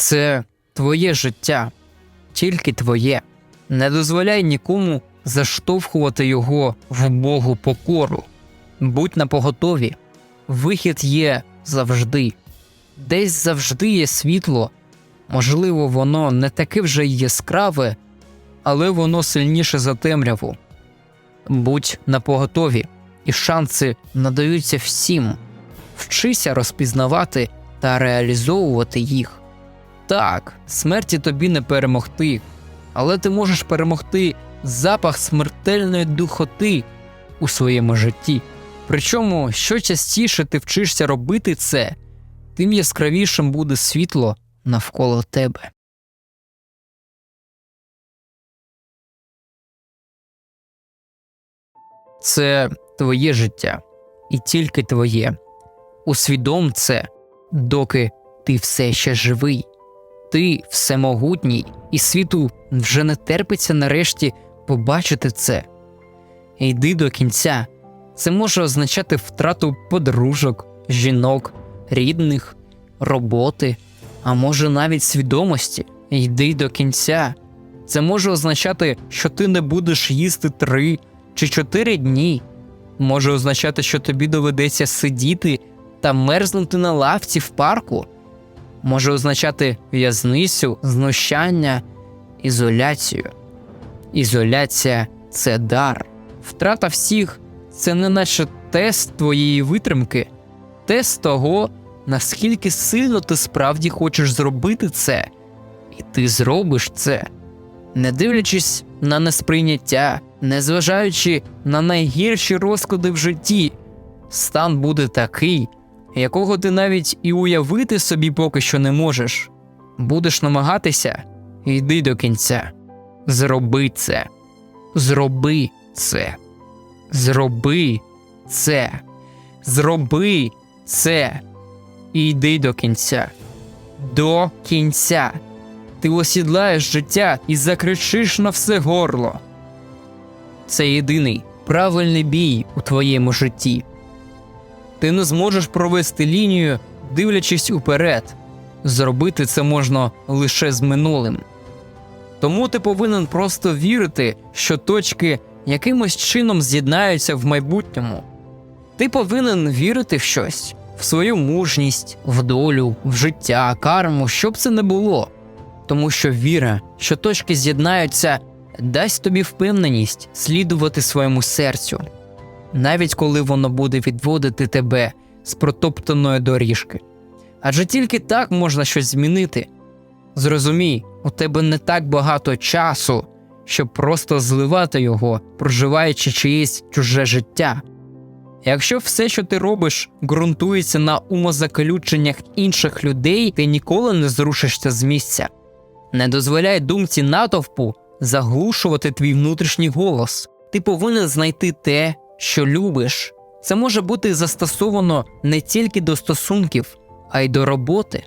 Це твоє життя, тільки твоє. Не дозволяй нікому заштовхувати його в Богу покору. Будь напоготові, вихід є завжди. Десь завжди є світло, можливо, воно не таке вже яскраве, але воно сильніше за темряву. Будь напоготові, і шанси надаються всім. Вчися розпізнавати та реалізовувати їх. Так, смерті тобі не перемогти, але ти можеш перемогти запах смертельної духоти у своєму житті. Причому, що частіше ти вчишся робити це, тим яскравішим буде світло навколо тебе. Це твоє життя і тільки твоє. Усвідом це, доки ти все ще живий. Ти всемогутній, і світу вже не терпиться нарешті побачити це. Йди до кінця. Це може означати втрату подружок, жінок, рідних, роботи, а може навіть свідомості. Йди до кінця. Це може означати, що ти не будеш їсти три чи чотири дні. Може означати, що тобі доведеться сидіти та мерзнути на лавці в парку. Може означати в'язницю, знущання, ізоляцію. Ізоляція це дар. Втрата всіх це не наче тест твоєї витримки, тест того, наскільки сильно ти справді хочеш зробити це, і ти зробиш це, не дивлячись на несприйняття, незважаючи на найгірші розклади в житті, стан буде такий, якого ти навіть і уявити собі поки що не можеш. Будеш намагатися, йди до кінця. Зроби це. Зроби це. Зроби це. Зроби це. І йди до кінця. До кінця. Ти осідлаєш життя і закричиш на все горло. Це єдиний правильний бій у твоєму житті. Ти не зможеш провести лінію, дивлячись уперед. Зробити це можна лише з минулим. Тому ти повинен просто вірити, що точки якимось чином з'єднаються в майбутньому. Ти повинен вірити в щось, в свою мужність, в долю, в життя, карму, що б це не було. Тому що віра, що точки з'єднаються, дасть тобі впевненість слідувати своєму серцю, навіть коли воно буде відводити тебе з протоптаної доріжки. Адже тільки так можна щось змінити. Зрозумій, у тебе не так багато часу, щоб просто зливати його, проживаючи чиєсь чуже життя. Якщо все, що ти робиш, ґрунтується на умозаключеннях інших людей, ти ніколи не зрушишся з місця. Не дозволяй думці натовпу заглушувати твій внутрішній голос. Ти повинен знайти те, що любиш. Це може бути застосовано не тільки до стосунків, а й до роботи.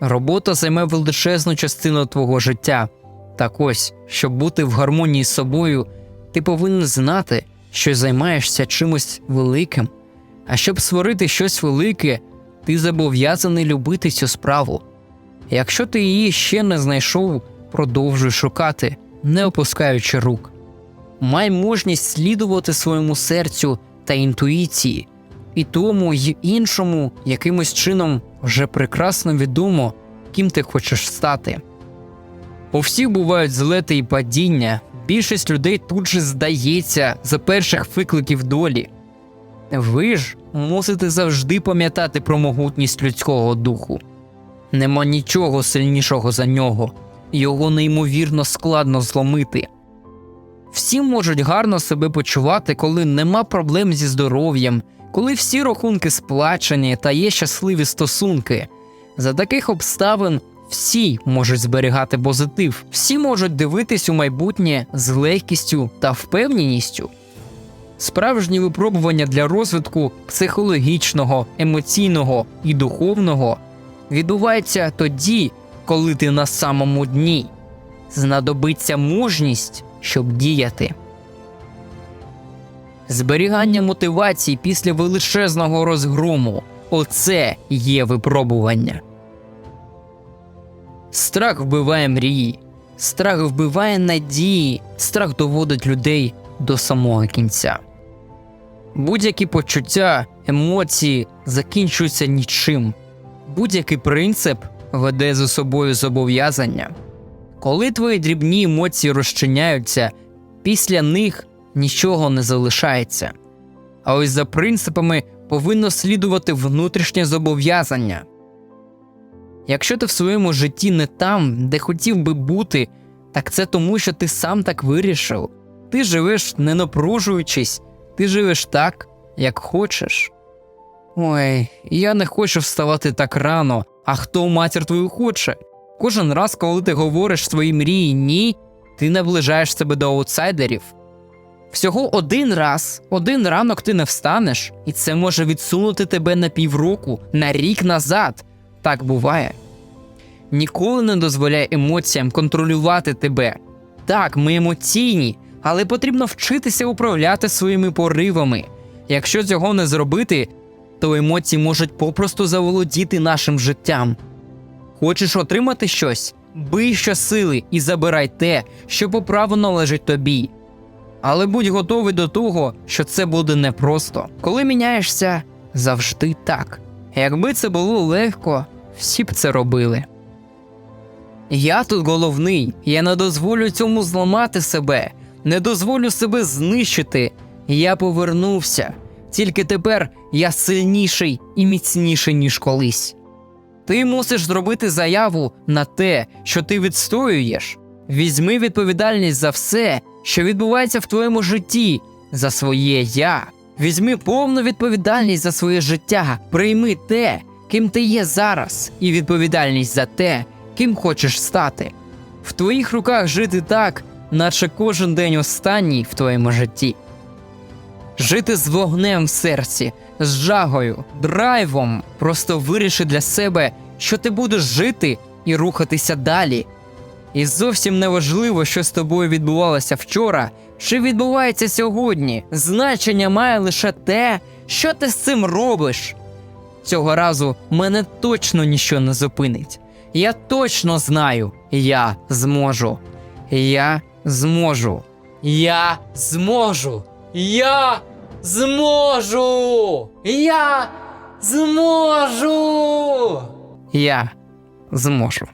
Робота займе величезну частину твого життя. Так ось, щоб бути в гармонії з собою, ти повинен знати, що займаєшся чимось великим. А щоб створити щось велике, ти зобов'язаний любити цю справу. Якщо ти її ще не знайшов, продовжуй шукати, не опускаючи рук. Май мужність слідувати своєму серцю та інтуїції, і тому й іншому якимось чином вже прекрасно відомо, ким ти хочеш стати. У всіх бувають злети і падіння, більшість людей тут же здається за перших викликів долі. Ви ж мусите завжди пам'ятати про могутність людського духу. Нема нічого сильнішого за нього, його неймовірно складно зломити. Всі можуть гарно себе почувати, коли нема проблем зі здоров'ям, коли всі рахунки сплачені та є щасливі стосунки. За таких обставин всі можуть зберігати позитив, всі можуть дивитись у майбутнє з легкістю та впевненістю. Справжні випробування для розвитку психологічного, емоційного і духовного відбуваються тоді, коли ти на самому дні. Знадобиться мужність, щоб діяти. Зберігання мотивації після величезного розгрому оце є випробування. Страх вбиває мрії, страх вбиває надії, страх доводить людей до самого кінця. Будь-які почуття, емоції закінчуються нічим. Будь-який принцип веде за собою зобов'язання. Коли твої дрібні емоції розчиняються, після них нічого не залишається. А ось за принципами повинно слідувати внутрішнє зобов'язання. Якщо ти в своєму житті не там, де хотів би бути, так це тому, що ти сам так вирішив. Ти живеш не напружуючись, ти живеш так, як хочеш. Ой, я не хочу вставати так рано, а хто матір твою хоче? Кожен раз, коли ти говориш свої мрії ні, ти наближаєш себе до аутсайдерів. Всього один раз, один ранок ти не встанеш, і це може відсунути тебе на півроку, на рік назад. Так буває. Ніколи не дозволяй емоціям контролювати тебе. Так, ми емоційні, але потрібно вчитися управляти своїми поривами. Якщо цього не зробити, то емоції можуть попросту заволодіти нашим життям. Хочеш отримати щось? Бий щосили і забирай те, що по праву належить тобі. Але будь готовий до того, що це буде непросто. Коли міняєшся, завжди так. Якби це було легко, всі б це робили. Я тут головний, я не дозволю цьому зламати себе, не дозволю себе знищити. Я повернувся. Тільки тепер я сильніший і міцніший, ніж колись. Ти мусиш зробити заяву на те, що ти відстоюєш. Візьми відповідальність за все, що відбувається в твоєму житті, за своє я. Візьми повну відповідальність за своє життя, прийми те, ким ти є зараз, і відповідальність за те, ким хочеш стати. В твоїх руках жити так, наче кожен день останній в твоєму житті. Жити з вогнем в серці, з жагою, драйвом. Просто виріши для себе, що ти будеш жити і рухатися далі. І зовсім не важливо, що з тобою відбувалося вчора чи відбувається сьогодні. Значення має лише те, що ти з цим робиш. Цього разу мене точно ніщо не зупинить. Я точно знаю, я зможу. Я зможу. Я зможу. Я зможу. Я зможу. Я зможу.